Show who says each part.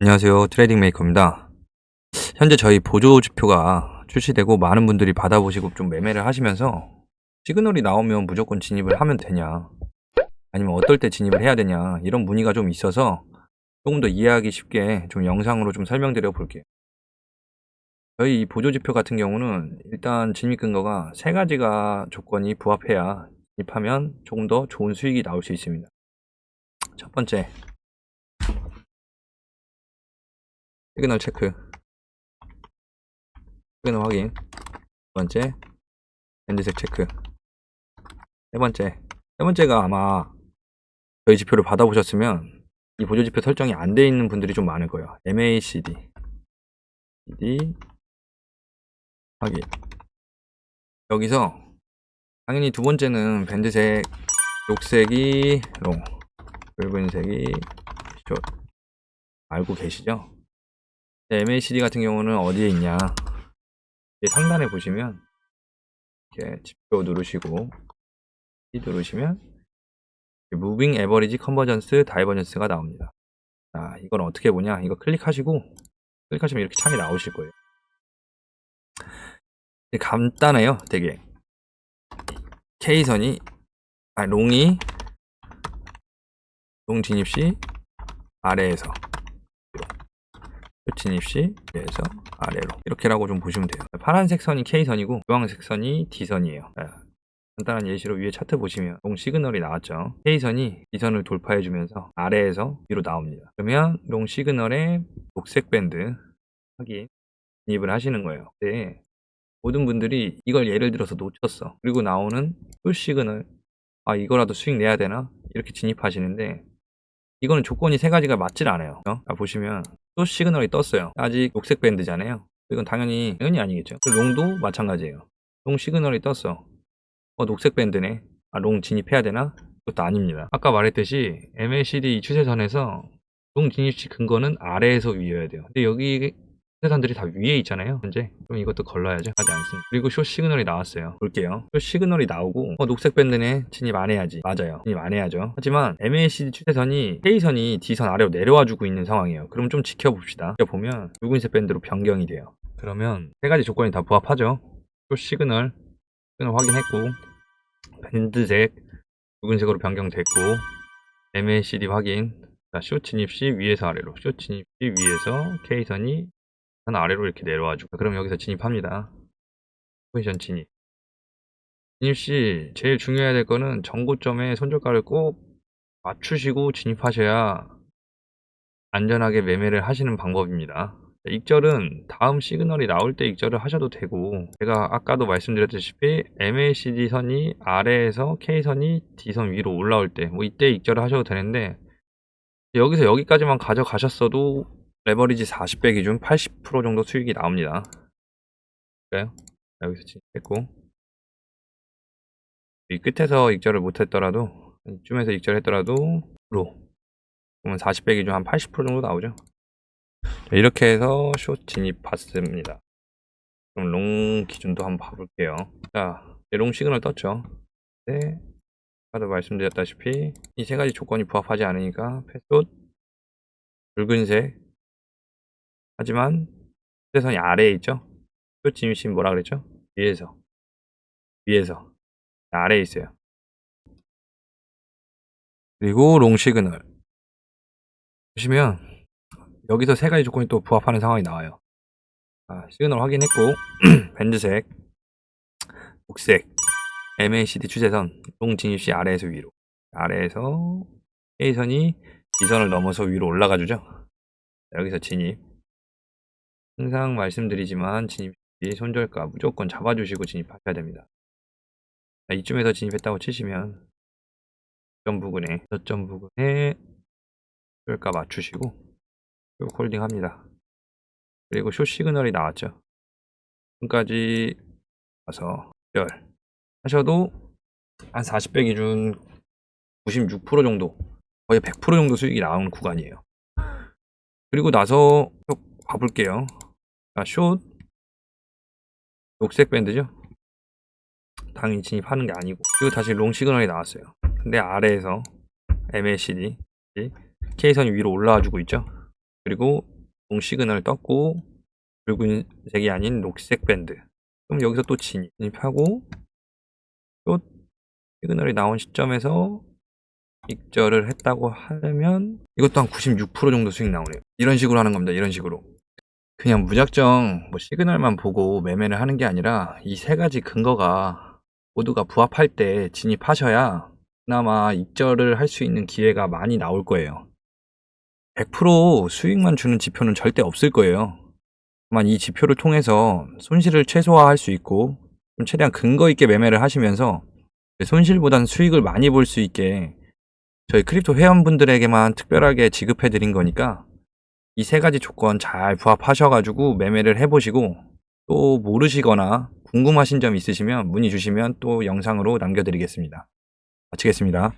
Speaker 1: 안녕하세요. 트레이딩 메이커입니다. 현재 저희 보조 지표가 출시되고 많은 분들이 받아보시고 좀 매매를 하시면서 시그널이 나오면 무조건 진입을 하면 되냐 아니면 어떨 때 진입을 해야 되냐 이런 문의가 좀 있어서 조금 더 이해하기 쉽게 좀 영상으로 좀 설명드려 볼게요. 저희 이 보조 지표 같은 경우는 일단 진입 근거가 세 가지가 조건이 부합해야 진입하면 조금 더 좋은 수익이 나올 수 있습니다. 첫 번째 시그널 체크 시그널 확인. 두 번째. 밴드색 체크 세 번째. 세 번째가 아마 저희 지표를 받아보셨으면 이 보조 지표 설정이 안 돼 있는 분들이 좀 많을 거예요. MACD CD 확인. 여기서 당연히 두 번째는 밴드색 녹색이 롱. 붉은색이 숏. 알고 계시죠? 네, MACD 같은 경우는 어디에 있냐? 상단에 보시면 이렇게 지표 누르시고 이 누르시면 무빙 에버리지 컨버전스 다이버전스가 나옵니다. 자, 이건 어떻게 보냐? 이거 클릭하시고 클릭하시면 이렇게 창이 나오실 거예요. 간단해요, 되게. K선이 아, 롱이 롱 진입 시 아래에서 진입 시 위에서 아래로 이렇게라고 좀 보시면 돼요. 파란색 선이 K선이고 주황색 선이 D선이에요. 자, 간단한 예시로 위에 차트 보시면 롱 시그널이 나왔죠. K선이 D선을 돌파해주면서 아래에서 위로 나옵니다. 그러면 롱 시그널의 녹색 밴드 확인 진입을 하시는 거예요. 네. 모든 분들이 이걸 예를 들어서 놓쳤어. 그리고 나오는 또 시그널 아 이거라도 수익 내야 되나 이렇게 진입하시는데 이거는 조건이 세 가지가 맞질 않아요. 어? 자, 보시면 또 시그널이 떴어요. 아직 녹색 밴드잖아요. 이건 당연히 당연히 아니겠죠. 그 롱도 마찬가지예요. 롱 시그널이 떴어. 어 녹색 밴드네. 아 롱 진입해야 되나? 그것도 아닙니다. 아까 말했듯이 MACD 추세선에서 롱 진입 시 근거는 아래에서 위여야 돼요. 근데 여기 추세선들이 다 위에 있잖아요. 현재 그럼 이것도 걸러야죠. 하지 않습니다. 그리고 숏 시그널이 나왔어요. 볼게요. 숏 시그널이 나오고 어 녹색 밴드네 진입 안 해야지. 맞아요. 진입 안 해야죠. 하지만 MACD 추세선이 K선이 D선 아래로 내려와 주고 있는 상황이에요. 그럼 좀 지켜봅시다. 지켜보면 붉은색 밴드로 변경이 돼요. 그러면 세 가지 조건이 다 부합하죠. 숏 시그널 시그널 확인했고 밴드색 붉은색으로 변경됐고 MACD 확인 자, 숏 진입 시 위에서 아래로 숏 진입 시 위에서 K선이 선 아래로 이렇게 내려와주고 그럼 여기서 진입합니다. 포지션 진입 진입 시 제일 중요해야 될 거는 전고점에 손절가를 꼭 맞추시고 진입하셔야 안전하게 매매를 하시는 방법입니다. 익절은 다음 시그널이 나올 때 익절을 하셔도 되고 제가 아까도 말씀드렸다시피 MACD 선이 아래에서 K선이 D선 위로 올라올 때 뭐 이때 익절을 하셔도 되는데 여기서 여기까지만 가져가셨어도 레버리지 40배 기준 80% 정도 수익이 나옵니다. 볼까요? 여기서 진입했고 이 끝에서 익절을 못했더라도 이쯤에서 익절했더라도 로 그러면 40배 기준 한 80% 정도 나오죠. 자, 이렇게 해서 숏 진입 봤습니다. 그럼 롱 기준도 한번 봐볼게요. 자, 롱 시그널 떴죠. 네. 아까도 말씀드렸다시피 이 세 가지 조건이 부합하지 않으니까 패숏 붉은색 하지만 추세선이 아래에 있죠. 숏 진입신 뭐라 그랬죠? 위에서 위에서 아래에 있어요. 그리고 롱 시그널 보시면 여기서 세 가지 조건이 또 부합하는 상황이 나와요. 아, 시그널 확인했고 밴드색, 녹색, MACD 추세선, 롱 진입 시 아래에서 위로, 아래에서 A선이 B선을 넘어서 위로 올라가 주죠. 여기서 진입. 항상 말씀드리지만 진입 시 손절가 무조건 잡아주시고 진입하셔야 됩니다. 자, 이쯤에서 진입했다고 치시면 저점 부근에 저점 부근에 손절가 맞추시고 쭉 홀딩 합니다. 그리고 숏 시그널이 나왔죠. 지금까지 와서 열 하셔도 한 40배 기준 96% 정도 거의 100% 정도 수익이 나오는 구간이에요. 그리고 나서 쭉 봐볼게요. 자, 숏 녹색 밴드죠. 당연히 진입하는 게 아니고 그리고 다시 롱 시그널이 나왔어요. 근데 아래에서 MACD K선이 위로 올라와 주고 있죠. 그리고 동 시그널 떴고 붉은색이 아닌 녹색 밴드. 그럼 여기서 또 진입. 진입하고 또 시그널이 나온 시점에서 익절을 했다고 하면 이것도 한 96% 정도 수익 나오네요. 이런 식으로 하는 겁니다. 이런 식으로. 그냥 무작정 뭐 시그널만 보고 매매를 하는 게 아니라 이 세 가지 근거가 모두가 부합할 때 진입하셔야 그나마 익절을 할 수 있는 기회가 많이 나올 거예요. 100% 수익만 주는 지표는 절대 없을 거예요. 다만 이 지표를 통해서 손실을 최소화할 수 있고 좀 최대한 근거 있게 매매를 하시면서 손실보단 수익을 많이 볼 수 있게 저희 크립토 회원분들에게만 특별하게 지급해 드린 거니까 이 세 가지 조건 잘 부합하셔가지고 매매를 해보시고 또 모르시거나 궁금하신 점 있으시면 문의 주시면 또 영상으로 남겨드리겠습니다. 마치겠습니다.